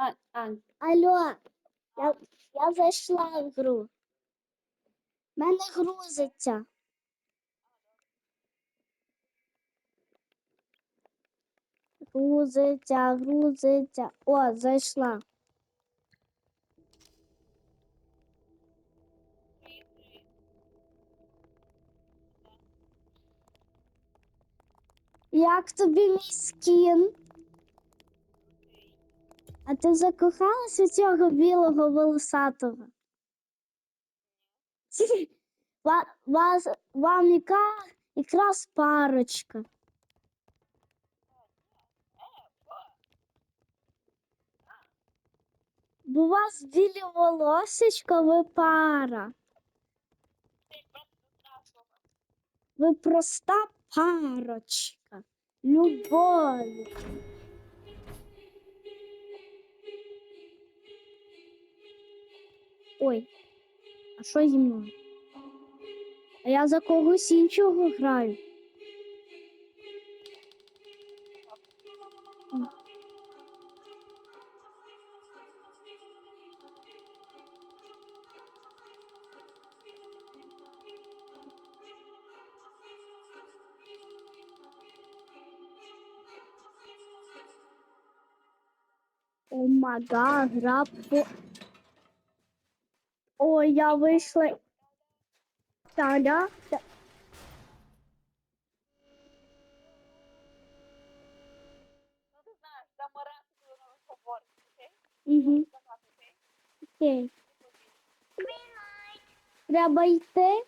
А, а, Алло, я, я зайшла в гру. Мене грузиться. Грузиться, грузиться. О, зайшла. Як тобі мій скін? А ти закохалась у цього білого волосатого? Вас, вам яка якраз парочка. Бо у вас білі волосечка, ви пара. Ви проста парочка. Любові. Ой, а що зі мною? А я за когось іншого граю. М. О мага, гра по. Ой, я вийшла. Таля. Та- ти знаєш, там оренду коли говорить. Угу. Окей. Треба йти.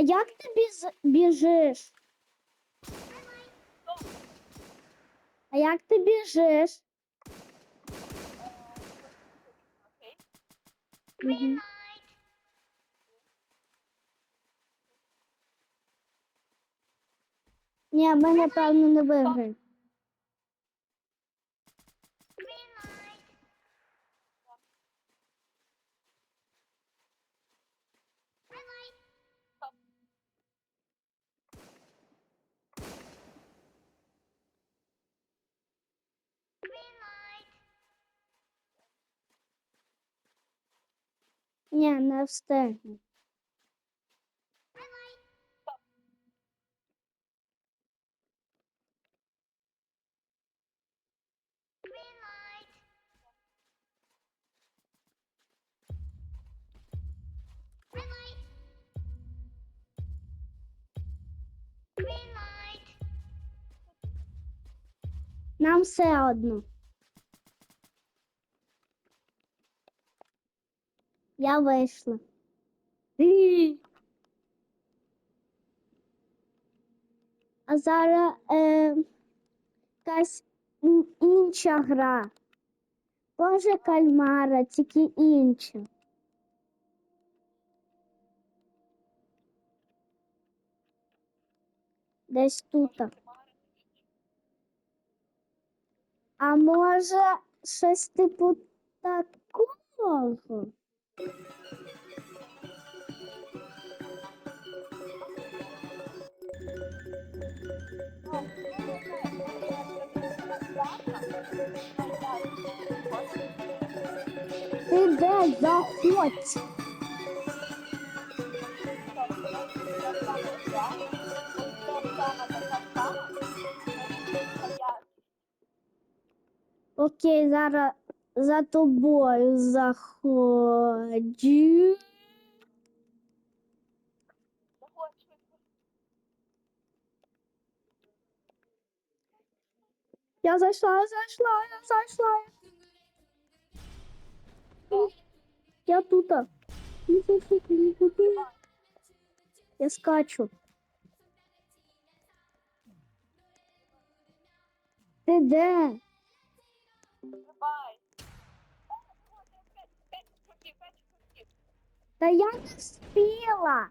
А як ти біз... біжиш? А як ти біжиш? Угу. Ні, ми напевно не виграємо. Ні, не встигну. Нам все одно. Я вийшла. А зараз е, якась ін- інша гра. Тоже кальмара, тільки інша. Десь тут. А може щось типу такого? Ти де заходь? Окей, зараз за тобою заходжу. Я зайшла, я зайшла, я зайшла. Я тут. Я скачу. Ти де? Та я не встигла.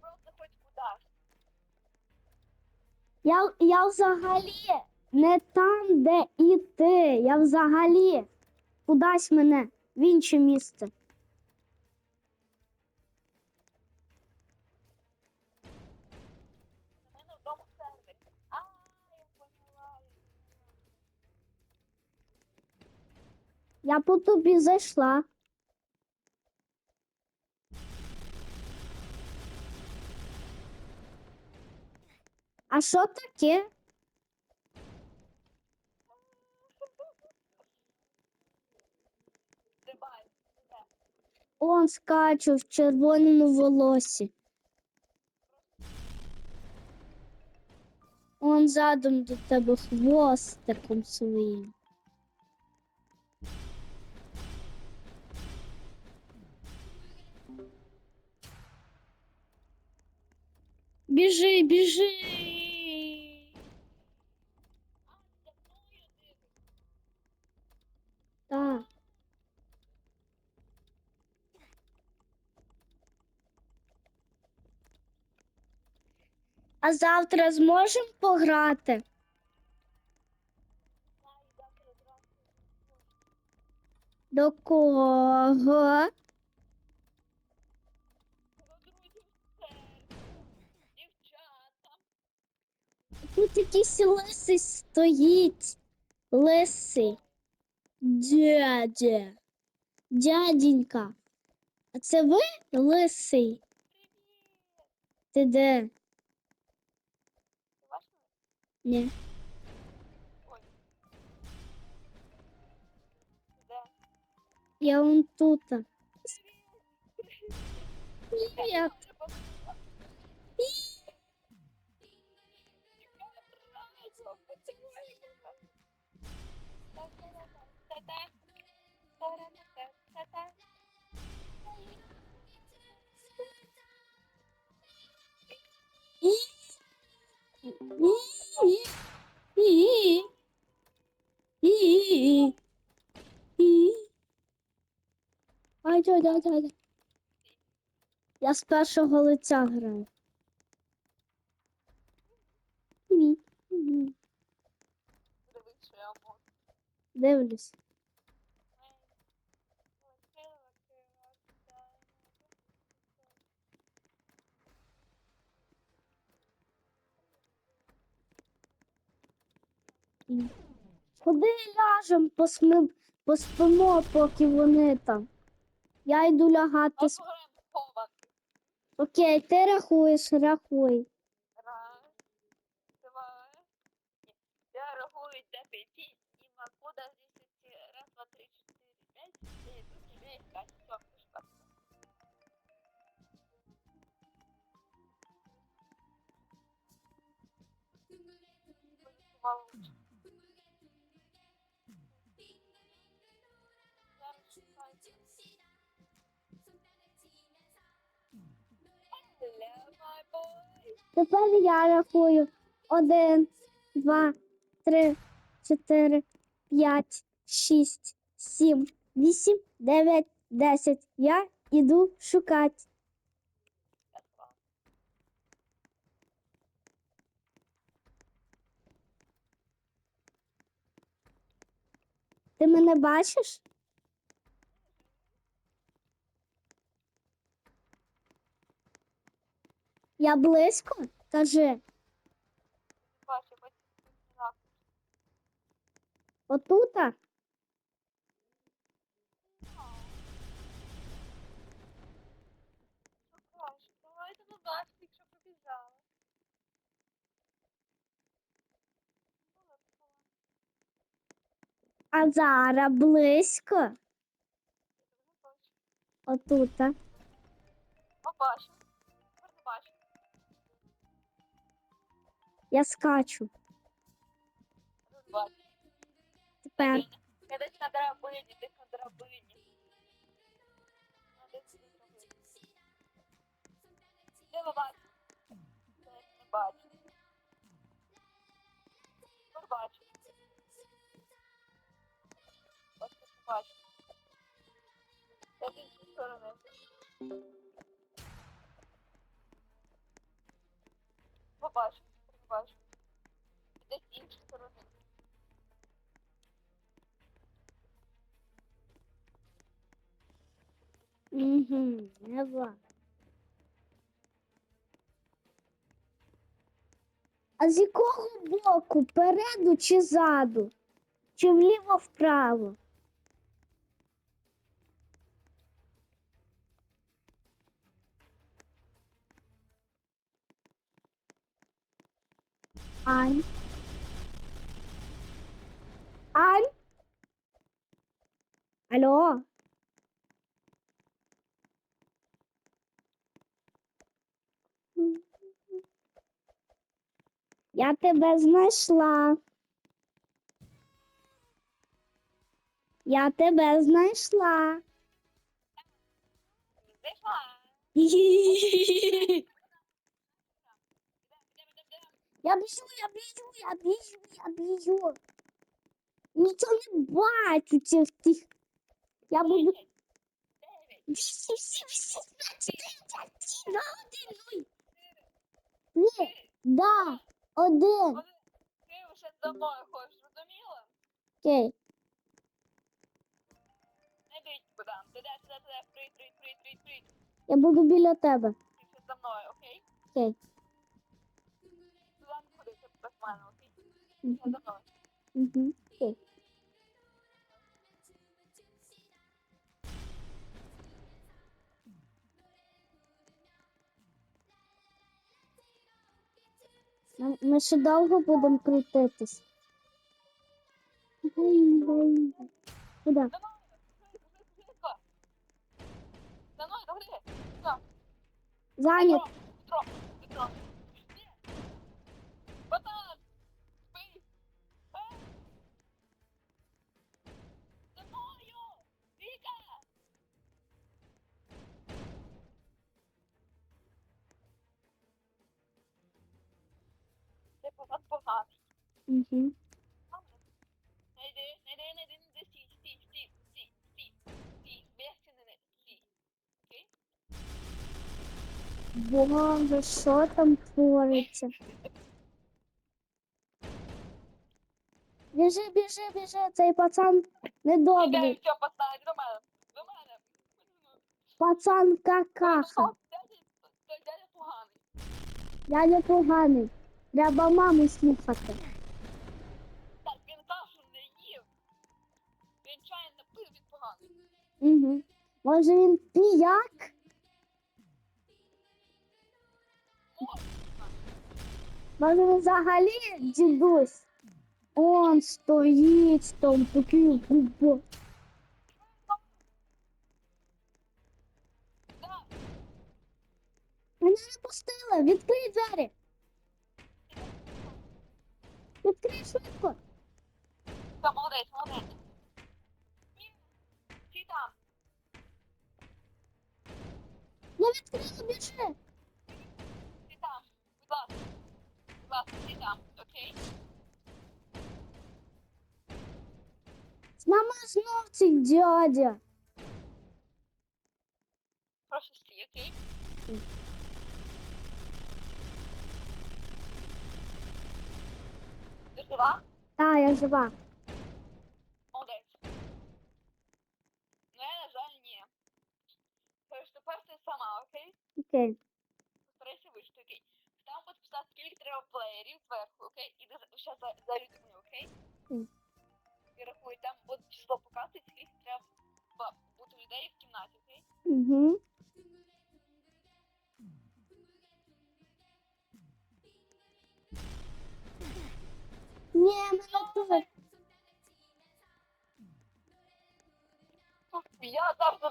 Просто хоч куди. Я, я взагалі не там, де і ти. Я взагалі кудись мене в інше місце. Я по тобі зайшла. А що таке? Он скачу в червоному волосі. Он задом до тебе хвостиком своїм. Біжи, біжи. А, за мною дивись. Так. А завтра зможемо пограти? До кого? Тут якийсь лисий стоїть. Лисий. Дядя. Дяденька. А це ви лисий? Ти де? Ти бачила? Ні. Ой. Де? Я вон тут. Привіт. Привіт. Треба було. Чекай, разом, поцілуємо. Та-та-та-та-та. Та-ра-та-та-та-та. Ай, ай, ай, ай. Я з першого лиця граю. Дивлюсь. Куди ляжем, посми... поспимо, поки вони там. Я йду лягати. Окей, ти рахуєш, рахуй. Тепер я рахую. Один, два, три, чотири, п'ять, шість, сім, вісім, дев'ять, десять. Я іду шукати. Ти мене бачиш? Я близько? Кажи, Бачу, бачу, отута? Давайте на бачити, якщо побіжала. А зараз близько? Отута. Побачив. Я скачу. Тепер Я десь на драбині, десь на. Побачу, А з якого боку? Переду чи ззаду? Чи вліво вправо? Ань. Ань? Алло? Я тебе знайшла. Я тебе знайшла. Я біжу, я біжу, я біжу, я біжу. Нічого не бачу цих тих. Я буду. Дев'ять. Дев'ять. Вісім, сім, сім, п'ять, чотири, два, один, нуль. Три, Ти. Один. Ти вже за мною хочеш, зрозуміла? Окей. Не бій, Богдан. Ти дай сюди, сюди, прийдь, прийдь, прийдь, прийдь, прийдь. Я буду біля тебе. Ти ще за мною, окей? Окей. Туди не ходи, ти без мене, окей? Ти за мною. Угу. Окей. Ми- ще довго будемо крутитись. Куди? За Петро, Швидко, Богдан поганий. Угу. Не йди, не йди, не йди, не йди, стій, стій, стій, стій, стій, стій, бігти не йди, стій. Окей? Боже, що там твориться? Біжи, біжи, біжи, цей пацан Іде, недобрий. все, поставить до мене, до мене. Пацан какаха. Дядя поганий. Я не поганий. Треба маму слухати. Так, він кашу не їв. Він чай не пив, він поганий. Угу. Може він піяк? Може, він взагалі дідусь? Он стоїть там такий губо. Мене не пустили. Відкрий двері. Відкрий швидко. все, молодець, молодець. Стій там, Я відкрила, біжи. стій там, будь ласка. Будь там, окей? З нами знов дядя. Прошу стій, окей? Ти жива? Та, я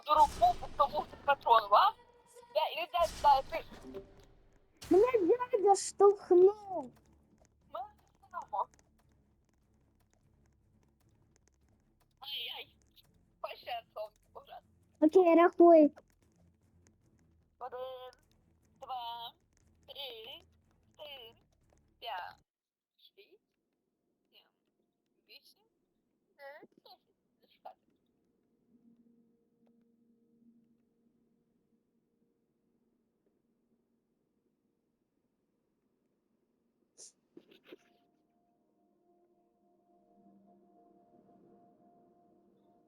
Що патронів, а? Я, і де дай ти? Дядя штовхнув. Ай-яй. пощай, сон, боже. Окей, рахуй. Один, два, три, чотири, п'ять, шість, сім, вісім, дев'ять, десять. Зачекайте.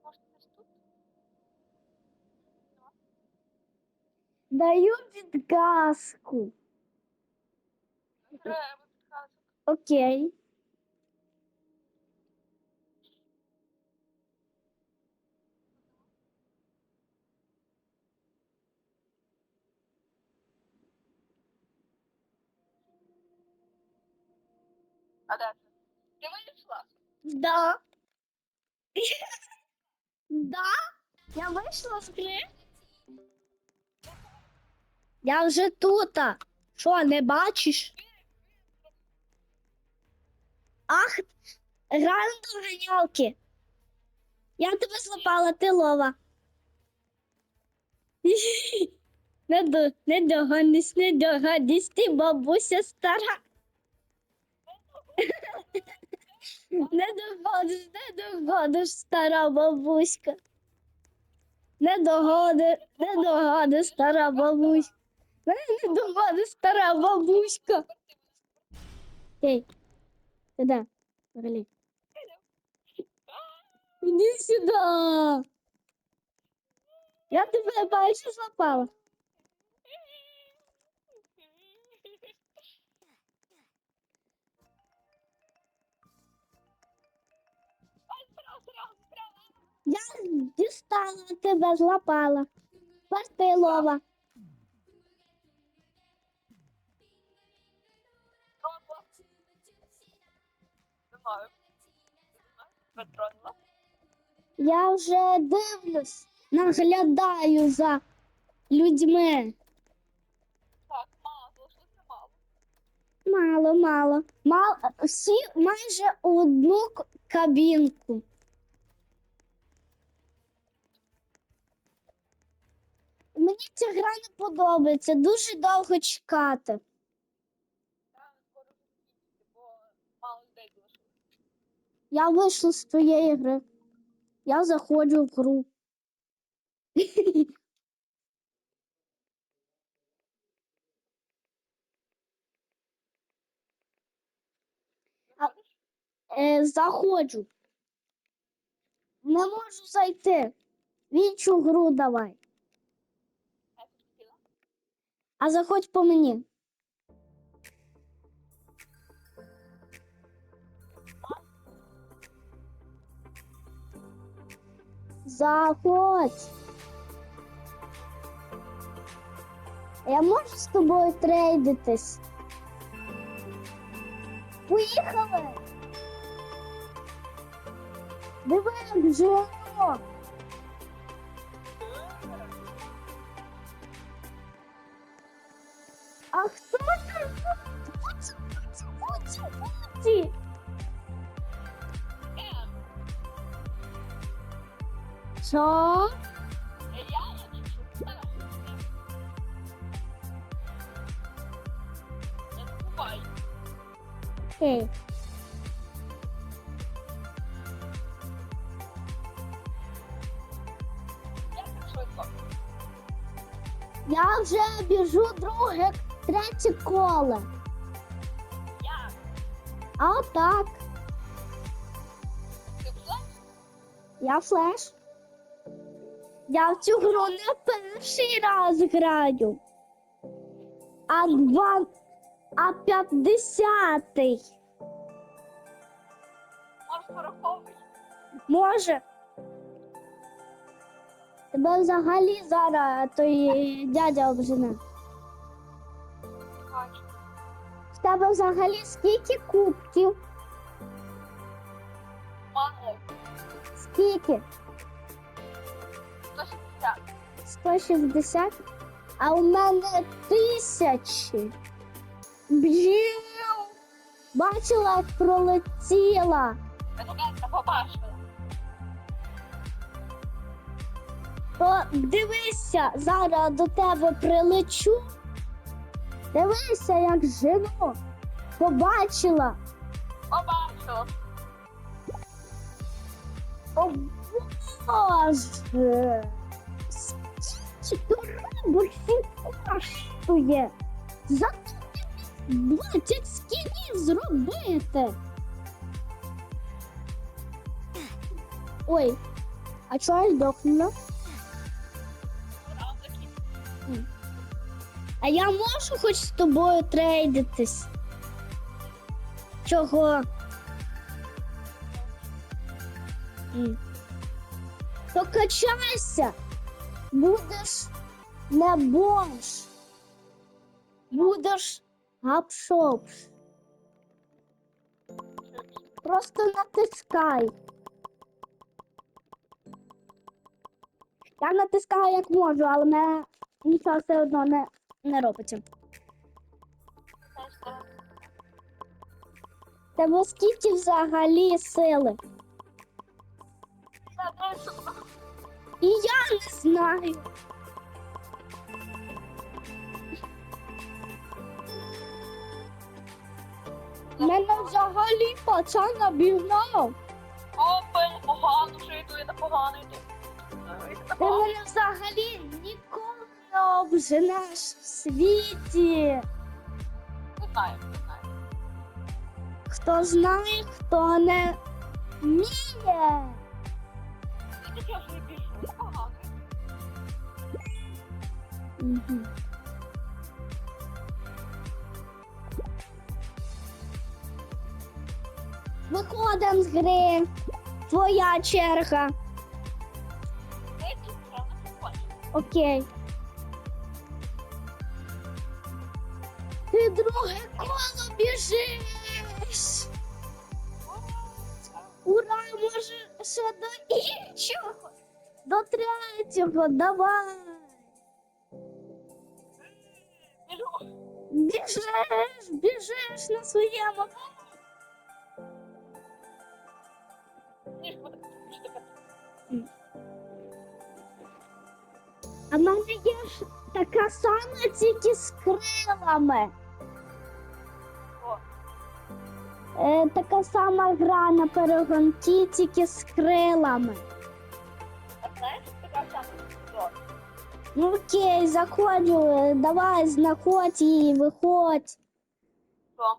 Може, десь тут? Даю підказку. Треба підказувати. Окей. А де ти? Ти? Да. Да? Я вийшла з гри. Я вже тут. Що, не бачиш? Ах, до ганялки. Я тебе злопала, ти лова. Не, до, не догонись, не догонись, ти бабуся стара. Не догодиш, не догодиш, стара бабуська. Не догодиш, не догодиш, стара бабуська. Не, не догодиш, стара бабуська. Ей, ти де? Взагалі. Іди сюди. Я тебе бачу злопала. Я дістала тебе, злопала. Тепер Патронила. Я вже дивлюсь, наглядаю за людьми. Так, мало, залишилося мало. Мало, мало. Мало всі майже у одну кабінку. Мені ця гра не подобається, дуже довго чекати. Я скоро бо мало людей залишилося. Я вийшла з твоєї гри. Я заходжу в гру. Е, заходжу. Не можу зайти. В іншу гру давай. А заходь по мені. Заходь. Я можу з тобою трейдитись? Поїхали. Диви, як живо. Що? Окей. Я вже біжу друге, третє коло. Я. А отак. Ти флеш? Я флеш. Я в цю гру не перший раз граю. А два. А п'ятдесятий. Може, пораховуй. Може. Тебе взагалі зараз той дядя обжене. В тебе взагалі скільки кубків? Мало. Скільки? 160? А у мене тисячі. Б'ю. Бачила, як пролетіла. Побачила. То дивися, зараз до тебе прилечу. Дивися, як жену. Побачила. Побачила. О Боже. Скільки коробочок коштує? За 20 скінів зробити. Ой, а чого я здохнула? А я можу хоч з тобою трейдитись? Чого? М. Будеш не бомж. Будеш гапшоп. Просто натискай. Я натискаю як можу, але мене нічого все одно не, не робиться. Тебе скільки взагалі сили? І я не знаю. Мене взагалі пацан обігнав. Опель, погано, що йду, я так погано йду. Ти мене взагалі ніколи не обженеш в світі. Не знаю, не знаю. Хто знає, хто не вміє. Мгм. Виходимо з гри. Твоя черга. Окей. Ти друге коло біжиш. Ура, може ще до іншого. До третього, давай. Біжиш, біжиш на своєму. А в мене є ж така сама, тільки з крилами. Е, така сама гра на перегонки, тільки з крилами. а? Ну окей, заходжу, давай, знаходь і виходь. Що?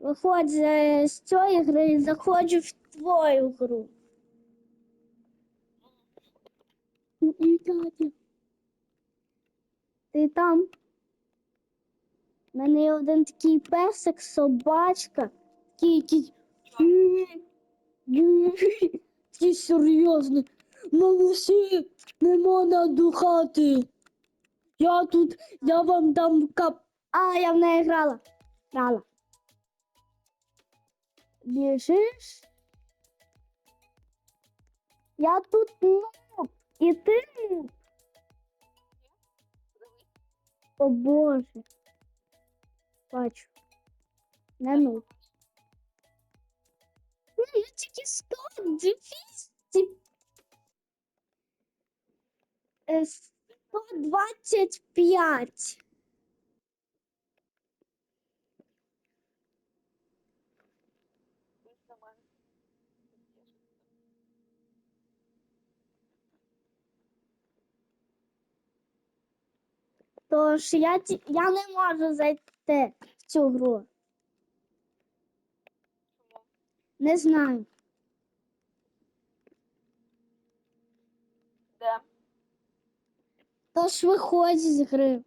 Виходь з, цієї гри і заходжу в твою гру. Катя. Ти там? У мене є один такий песик, собачка. Такий якийсь. Такий серйозний. Малыші, не можна духати. Я тут, я вам дам кап. А, я в неї грала. Грала. Біжиш? Я тут нуб, і ти нуб. О Боже. Бачу. Не нуб. Ну, я тільки 100, 200. Е, 125. Дивись на. Тож я, я не можу зайти в цю гру. Не знаю. Тож виходь з гри.